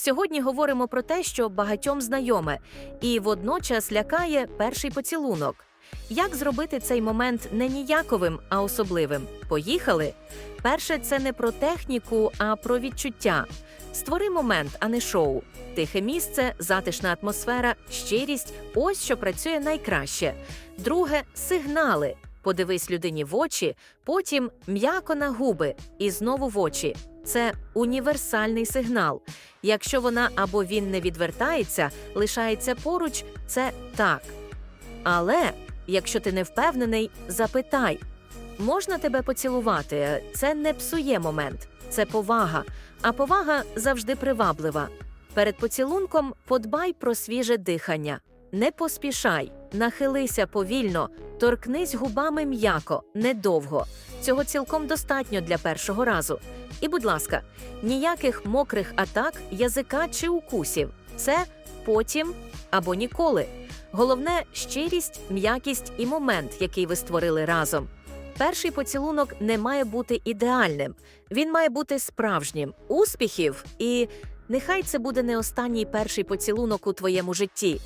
Сьогодні говоримо про те, що багатьом знайоме, і водночас лякає перший поцілунок. Як зробити цей момент не ніяковим, а особливим? Поїхали. Перше, це не про техніку, а про відчуття. Створи момент, а не шоу. Тихе місце, затишна атмосфера, щирість ось що працює найкраще. Друге сигнали. Подивись людині в очі, потім м'яко на губи і знову в очі. Це універсальний сигнал. Якщо вона або він не відвертається, лишається поруч, це так. Але якщо ти не впевнений, запитай: можна тебе поцілувати? Це не псує момент, це повага. А повага завжди приваблива. Перед поцілунком подбай про свіже дихання. Не поспішай, нахилися повільно, торкнись губами м'яко, недовго. Цього цілком достатньо для першого разу. І, будь ласка, ніяких мокрих атак, язика чи укусів. Це потім або ніколи. Головне щирість, м'якість і момент, який ви створили разом. Перший поцілунок не має бути ідеальним, він має бути справжнім. Успіхів і нехай це буде не останній перший поцілунок у твоєму житті.